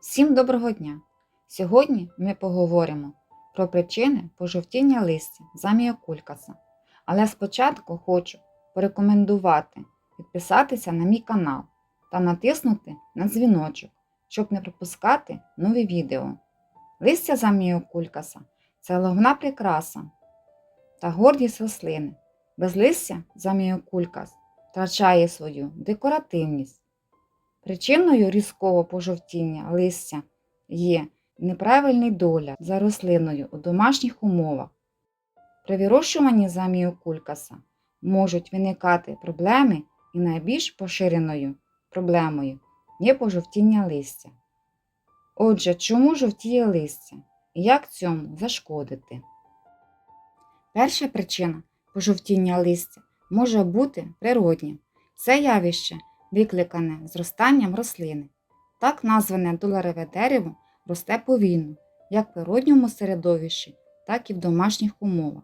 Всім доброго дня! Сьогодні ми поговоримо про причини пожовтіння листя заміокулькаса. Але спочатку хочу порекомендувати підписатися на мій канал та натиснути на дзвіночок, щоб не пропускати нові відео. Листя заміокулькаса це головна прикраса та гордість рослини. Без листя заміокулькас втрачає свою декоративність. Причиною різкого пожовтіння листя є неправильний догляд за рослиною у домашніх умовах. При вирощуванні заміокулькаса можуть виникати проблеми і найбільш поширеною проблемою є пожовтіння листя. Отже, чому жовтіє листя і як цьому зашкодити? Перша причина пожовтіння листя може бути природнім. Це явище викликане зростанням рослини. Так назване долареве дерево росте повільно, як в природньому середовищі, так і в домашніх умовах.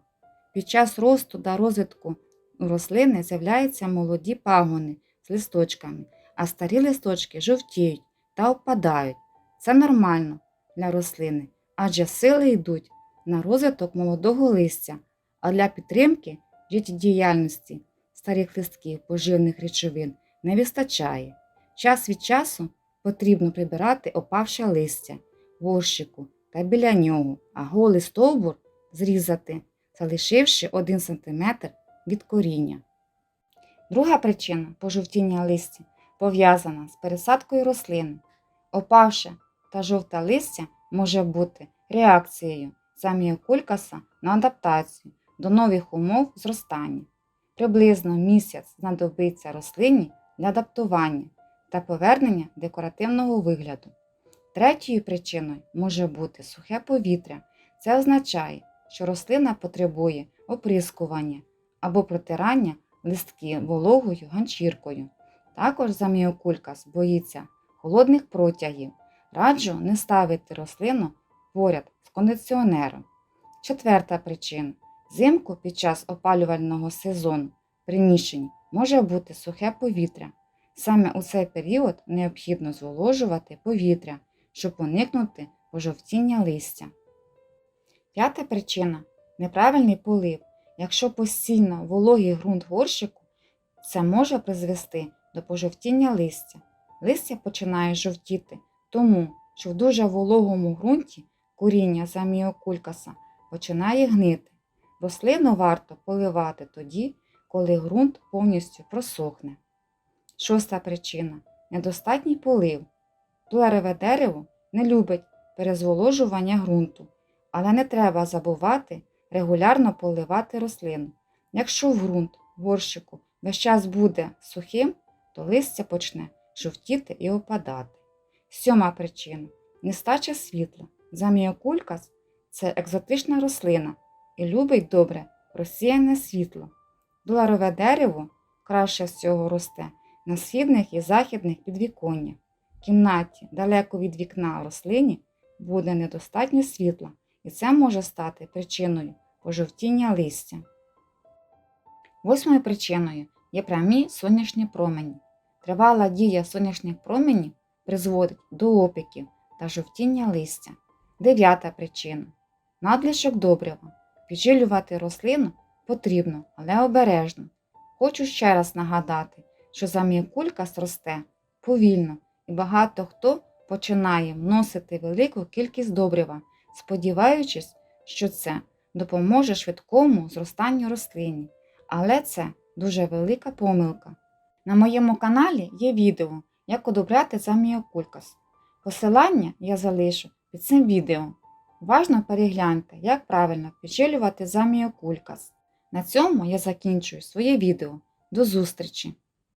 Під час росту та розвитку рослини з'являються молоді пагони з листочками, а старі листочки жовтіють та опадають. Це нормально для рослини, адже сили йдуть на розвиток молодого листя, а для підтримки життєдіяльності старих листків поживних речовин не вистачає. Час від часу потрібно прибирати опавше листя, горщику та біля нього, а голий стовбур зрізати, залишивши 1 см від коріння. Друга причина пожовтіння листя пов'язана з пересадкою рослини. Опавше та жовте листя може бути реакцією заміокулькаса на адаптацію до нових умов зростання. Приблизно місяць знадобиться рослині для адаптування та повернення декоративного вигляду. Третьою причиною може бути сухе повітря. Це означає, що рослина потребує оприскування або протирання листки вологою ганчіркою. Також заміокулькас боїться холодних протягів. Раджу не ставити рослину поряд з кондиціонером. Четверта причина. Взимку під час опалювального сезону в приміщенні може бути сухе повітря. Саме у цей період необхідно зволожувати повітря, щоб уникнути пожовтіння листя. П'ята причина неправильний полив. Якщо постійно вологий ґрунт горщику, це може призвести до пожовтіння листя. Листя починає жовтіти, тому що в дуже вологому ґрунті коріння заміокулькаса починає гнити. Рослину варто поливати тоді, коли ґрунт повністю просохне. Шоста причина недостатній полив. Дулареве дерево не любить перезволожування ґрунту, але не треба забувати регулярно поливати рослину. Якщо в ґрунт горщику весь час буде сухим, то листя почне жовтіти і опадати. Сьома причина нестача світла. Заміокулькас це екзотична рослина і любить добре розсіяне світло. Доларове дерево краще всього росте на східних і західних підвіконнях. В кімнаті далеко від вікна рослині буде недостатньо світла, і це може стати причиною пожовтіння листя. Восьмою причиною є прямі сонячні промені. Тривала дія сонячних променів призводить до опіків та жовтіння листя. Дев'ята причина надлишок добрива. Піджилювати рослину потрібно, але обережно. Хочу ще раз нагадати, що заміокулькас росте повільно і багато хто починає вносити велику кількість добрива, сподіваючись, що це допоможе швидкому зростанню рослині. Але це дуже велика помилка. На моєму каналі є відео, як одобряти заміокулькас. Посилання я залишу під цим відео. Уважно перегляньте, як правильно підживлювати заміокулькас. На цьому я закінчую своє відео. До зустрічі!